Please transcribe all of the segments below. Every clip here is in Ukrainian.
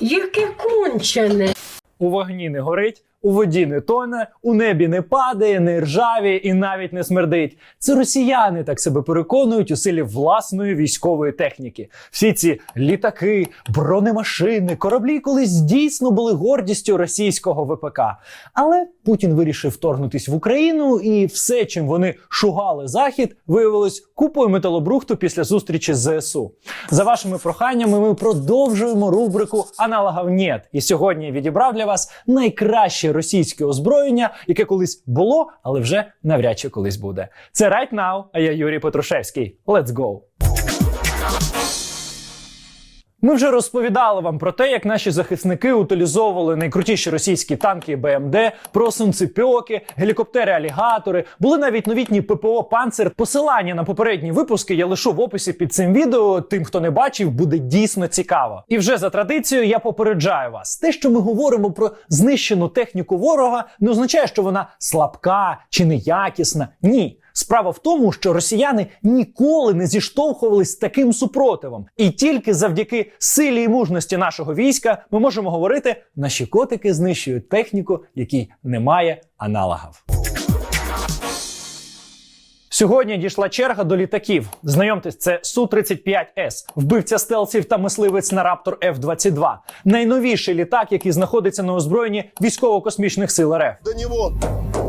Яке кончене. У вогні не горить, у воді не тоне, у небі не падає, не ржаві і навіть не смердить. Це росіяни так себе переконують у силі власної військової техніки. Всі ці літаки, бронемашини, кораблі колись дійсно були гордістю російського ВПК. Але Путін вирішив вторгнутись в Україну, і все, чим вони шугали захід, виявилось купою металобрухту після зустрічі з ЗСУ. За вашими проханнями, ми продовжуємо рубрику Аналогів нет. І сьогодні відібрав для вас найкраще російське озброєння, яке колись було, але вже навряд чи колись буде. Це Right Now, а я Юрій Петрушевський. Let's go! Ми вже розповідали вам про те, як наші захисники утилізовували найкрутіші російські танки БМД, про сонцепьоки, гелікоптери-алігатори. Були навіть новітні ППО Панцер. Посилання на попередні випуски я лишу в описі під цим відео. Тим, хто не бачив, буде дійсно цікаво. І вже за традицією я попереджаю вас: те, що ми говоримо про знищену техніку ворога, не означає, що вона слабка чи неякісна. Ні. Справа в тому, що росіяни ніколи не зіштовхувались з таким супротивом, і тільки завдяки силі і мужності нашого війська ми можемо говорити, наші котики знищують техніку, якій немає аналогів. Сьогодні дійшла черга до літаків. Знайомтесь, це Су-35С, вбивця стелсів та мисливець на Раптор F-22. Найновіший літак, який знаходиться на озброєнні військово-космічних сил РФ. До него,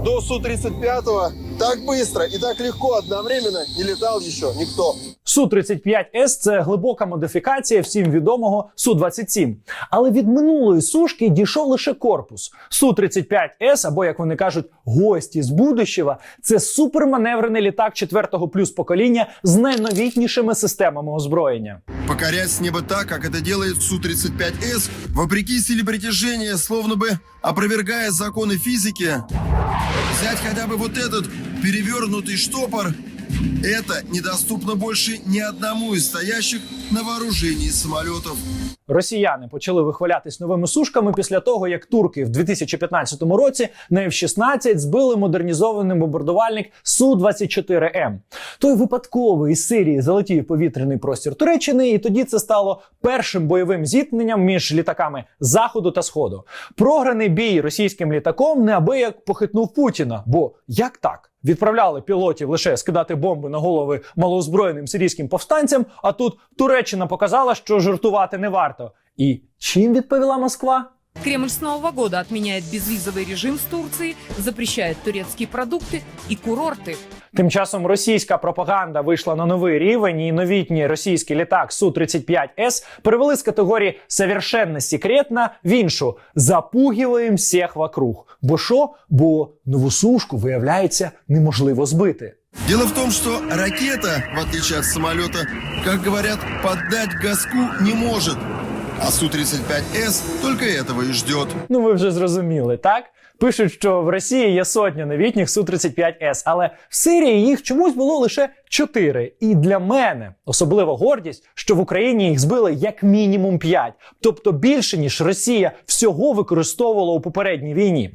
до Су-35, так быстро и так легко одновременно не летал еще никто. Су-35С це глибока модифікація всім відомого Су-27. Але від минулої сушки дійшов лише корпус. Су-35С, або як вони кажуть, гості з будущего, це суперманеврений літак четвертого плюс покоління з найновітнішими системами озброєння. Покорять с неба так, как это делает Су-35С, вопреки силе притяжения, словно бы опровергая законы физики. Взять хотя бы вот этот перевернутый штопор, это недоступно больше ни одному из стоящих на вооружении самолетов. Росіяни почали вихвалятись новими сушками після того, як турки в 2015 році на F-16 збили модернізований бомбардувальник Су-24М. Той випадковий із Сирії залетів повітряний простір Туреччини, і тоді це стало першим бойовим зіткненням між літаками Заходу та Сходу. Програний бій російським літаком неабияк похитнув Путіна. Бо як так? Відправляли пілотів лише скидати бомби на голови малоозброєним сирійським повстанцям. А тут Туреччина показала, що жартувати не варто. І чим відповіла Москва? Кремль с Нового года отменяет безвизовый режим с Турцией, запрещает турецкие продукты и курорты. Тим часом російська пропаганда вийшла на новий рівень, і новітній російський літак Су-35С перевели з категорії «совершенно секретно» в іншу «запугиваем всіх вокруг». Бо що? Бо нову сушку, виявляється, неможливо збити. Дело в том, что ракета, в отличие от самолета, как говорят, поддать газку не может. А Су-35С только этого и ждет. Ну, ви вже зрозуміли, так? Пишуть, що в Росії є сотня новітніх Су-35С, але в Сирії їх чомусь було лише чотири. І для мене особлива гордість, що в Україні їх збили як мінімум п'ять, тобто більше ніж Росія всього використовувала у попередній війні.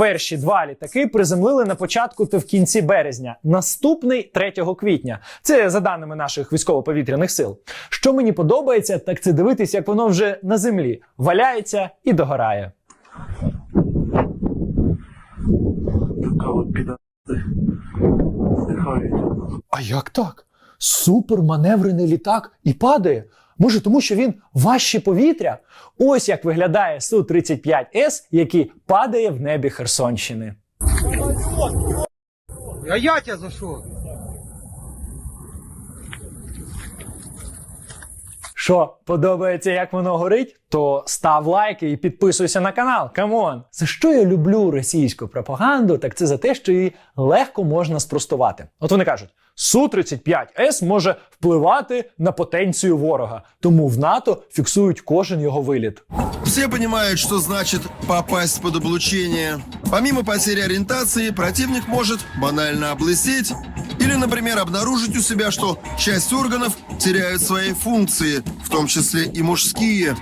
Перші два літаки приземлили на початку та в кінці березня, наступний 3 квітня. Це за даними наших військово-повітряних сил. Що мені подобається, так це дивитись, як воно вже на землі валяється і догорає. А як так? Суперманеврений літак і падає. Може, тому що він важче повітря? Ось як виглядає Су-35С, який падає в небі Херсонщини. А я тебя за что? Що подобається, як воно горить? То став лайки і підписуйся на канал. Камон! За що я люблю російську пропаганду? Так це за те, що її легко можна спростувати. От вони кажуть: Су-35С може впливати на потенцію ворога, тому в НАТО фіксують кожен його виліт. Все понимают, что значит попасть под облучение. Помимо потери ориентации, противник может банально облысеть или, например, обнаружить у себя, что часть органов теряют свои функции, в том числе и мужские.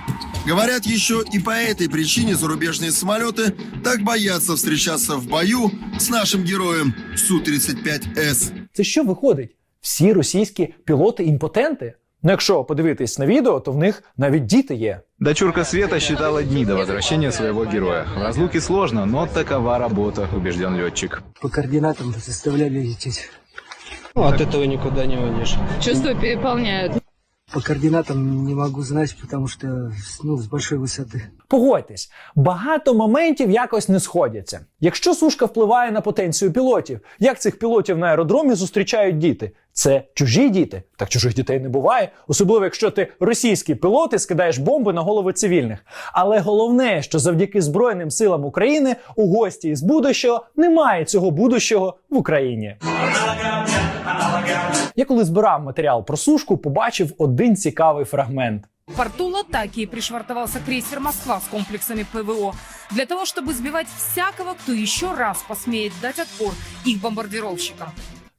Говорят, еще и по этой причине зарубежные самолеты так боятся встречаться в бою с нашим героем Су-35С. Це що виходить? Всі російські пілоти імпотенти. Ну, якщо подивитись на відео, то в них навіть діти є. Дочурка Света считала дни до возвращения своего героя. В разлуке сложно, но такова работа, убежден летчик. По координатам заставляли лететь. Ну, от этого никуда не уйдешь. Чувства переполняют. По координатам не могу знать, потому что ну, с большой высоты. Погодьтесь, багато моментів якось не сходяться. Якщо сушка впливає на потенцію пілотів, як цих пілотів на аеродромі зустрічають діти? Це чужі діти. Так чужих дітей не буває, особливо якщо ти російський пілот і скидаєш бомби на голови цивільних. Але головне, що завдяки Збройним силам України у гості із будущого немає цього будущого в Україні. Я коли збирав матеріал про сушку, побачив один цікавий фрагмент. В порту Латакии пришвартовался крейсер «Москва» с комплексами ПВО для того, чтобы сбивать всякого, кто еще раз посмеет дать отпор их бомбардировщикам.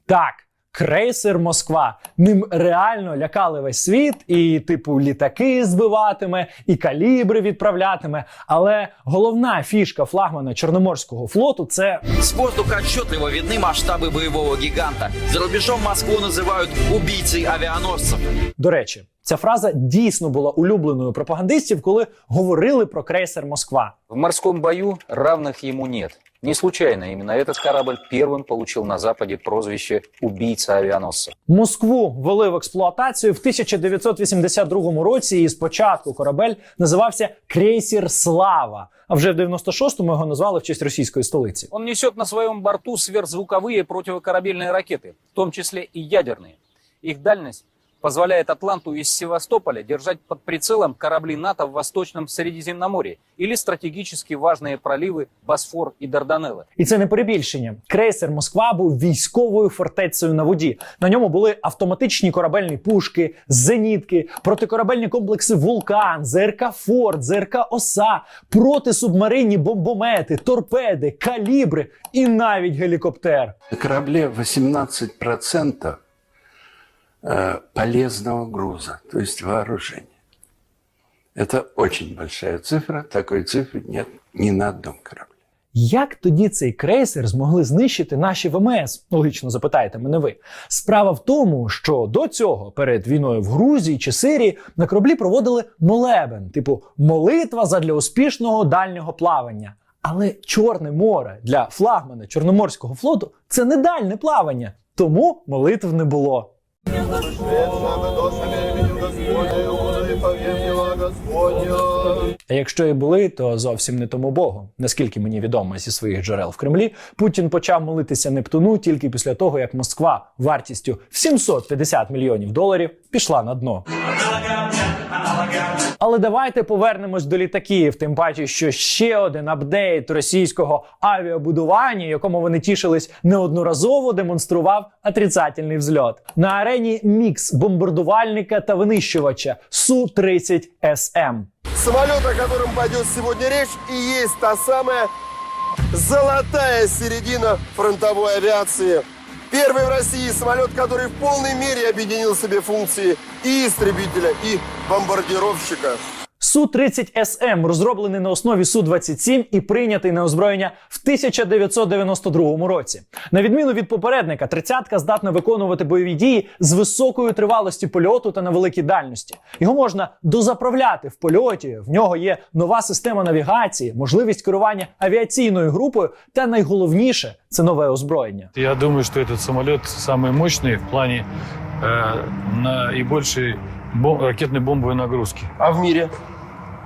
Так, крейсер Москва. Ним реально лякали весь світ, і, типу, літаки збиватиме, і калібри відправлятиме. Але головна фішка флагмана Чорноморського флоту це С воздуха отчетливо видны масштабы боевого гиганта. За рубежом Москву называют убийцей авианосцев. До речі, ця фраза дійсно була улюбленою пропагандистів, коли говорили про крейсер Москва. В морском бою равных ему нет. Не случайно именно этот корабль первым получил на Западе прозвище «убийца авианосцев». Москву ввели в експлуатацію в 1982 році, і спочатку корабель називався крейсер Слава. А вже в 96-му його назвали в честь російської столиці. Он несет на своем борту сверхзвуковые противокорабельные ракеты, в том числе и ядерные. Их дальность позволяет Атланту из Севастополя держать под прицелом корабли НАТО в Восточном Средиземноморье или стратегически важные проливы Босфор и Дарданеллы. І це не перебільшення. Крейсер Москва був військовою фортецею на воді. На ньому були автоматичні корабельні пушки, зенітки, протикорабельні комплекси Вулкан, ЗРК Форт, ЗРК Оса, протисубмаринні бомбомети, торпеди, калібри і навіть гелікоптер. На корабле 18% э, полезного груза, то есть вооружения. Это очень большая цифра, такой цифры нет ни на одном корабле. Як тоді цей крейсер змогли знищити наші ВМС? Логічно запитаєте мене ви. Справа в тому, що до цього, перед війною в Грузії чи Сирії, на кораблі проводили молебен, типу молитва задля успішного дальнього плавання. Але Чорне море для флагмана Чорноморського флоту це не дальне плавання, тому молитв не було. А якщо і були, то зовсім не тому Богу. Наскільки мені відомо зі своїх джерел в Кремлі, Путін почав молитися Нептуну тільки після того, як Москва вартістю в 750 мільйонів доларів пішла на дно. Але давайте повернемось до літаків, тим паче, що ще один апдейт російського авіабудування, якому вони тішились неодноразово, демонстрував отрицательний взльот на арені мікс бомбардувальника та винищувача су 30 СМ. Самолет, о котором пойдет сегодня речь, и есть та самая золотая середина фронтовой авиации. Первый в России самолет, который в полной мере объединил в себе функции и истребителя, и бомбардировщика. су 30 СМ розроблений на основі су 27 і прийнятий на озброєння в 1992 році. На відміну від попередника, тридцятка здатна виконувати бойові дії з високою тривалістю польоту та на великій дальності. Його можна дозаправляти в польоті. В нього є нова система навігації, можливість керування авіаційною групою, та найголовніше це нове озброєння. Я думаю, что этот самолет самый мощный в плане э, наибольшей бом- ракетной бомбовой нагрузки. А в мире?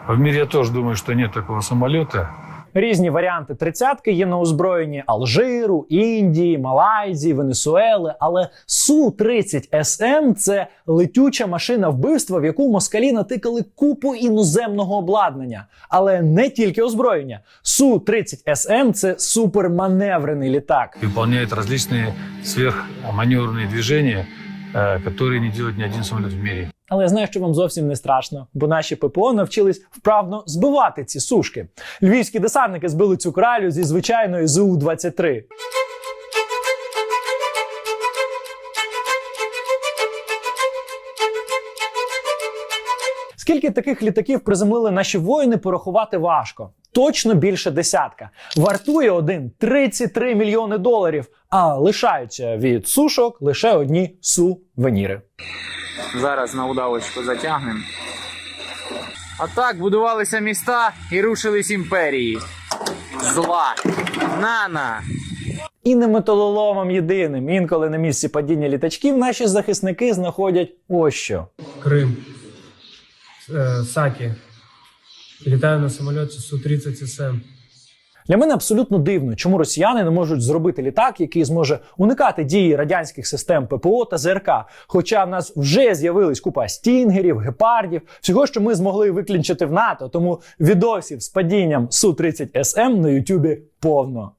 А в мире я тоже думаю, что нет такого самолета. Різні варіанти тридцятки є на озброєнні Алжиру, Індії, Малайзії, Венесуели. Але су 30 СМ це летюча машина вбивства, в яку москалі натикали купу іноземного обладнання, але не тільки озброєння. Су 30 СМ це суперманеврений літак. Выполняет различные сверхманевренные движения, э, которые не делает ни один самолет в мире. Але я знаю, що вам зовсім не страшно, бо наші ППО навчились вправно збивати ці сушки. Львівські десантники збили цю кралю зі звичайної зу 23 Скільки таких літаків приземлили наші воїни, порахувати важко. Точно більше десятка. Вартує один 33 мільйони доларів, а лишаються від сушок лише одні сувеніри. Зараз на удавочку затягнемо. А так будувалися міста і рушились імперії. Зла. Нана. І не металоломом єдиним. Інколи на місці падіння літачків наші захисники знаходять ось що. Крым, э, Летаю на самолете Су-30 СМ. Для мене абсолютно дивно, чому росіяни не можуть зробити літак, який зможе уникати дії радянських систем ППО та ЗРК. Хоча в нас вже з'явилась купа стінгерів, гепардів, всього, що ми змогли виклінчити в НАТО. Тому відосів з падінням су 30 СМ на Ютубі повно.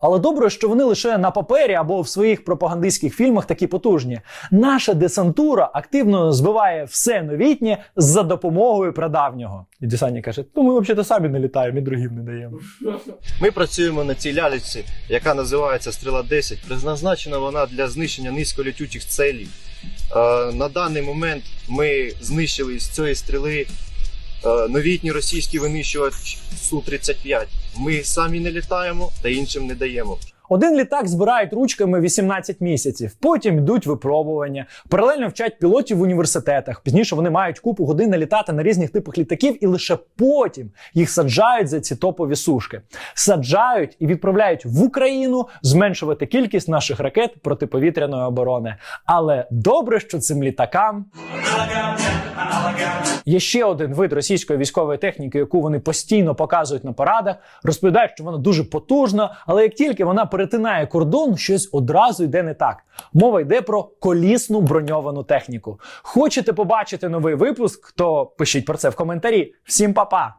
Але добре, що вони лише на папері або в своїх пропагандистських фільмах такі потужні. Наша десантура активно збиває все новітнє за допомогою прадавнього. І десантник каже: ну ми взагалі самі не літаємо, і другим не даємо. Ми працюємо на цій лялечці, яка називається Стріла 10. Призначена вона для знищення низьколетючих целей. Е, на даний момент ми знищили з цієї стріли е, новітній російський винищувач Су-35. Ми самі не літаємо та іншим не даємо. Один літак збирають ручками 18 місяців, потім йдуть випробування, паралельно вчать пілотів в університетах. Пізніше вони мають купу годин налітати на різних типах літаків, і лише потім їх саджають за ці топові сушки. Саджають і відправляють в Україну зменшувати кількість наших ракет протиповітряної оборони. Але добре, що цим літакам. Є ще один вид російської військової техніки, яку вони постійно показують на парадах, розповідають, що вона дуже потужна, але як тільки вона перетинає кордон, щось одразу йде не так. Мова йде про колісну броньовану техніку. Хочете побачити новий випуск? То пишіть про це в коментарі. Всім па-па!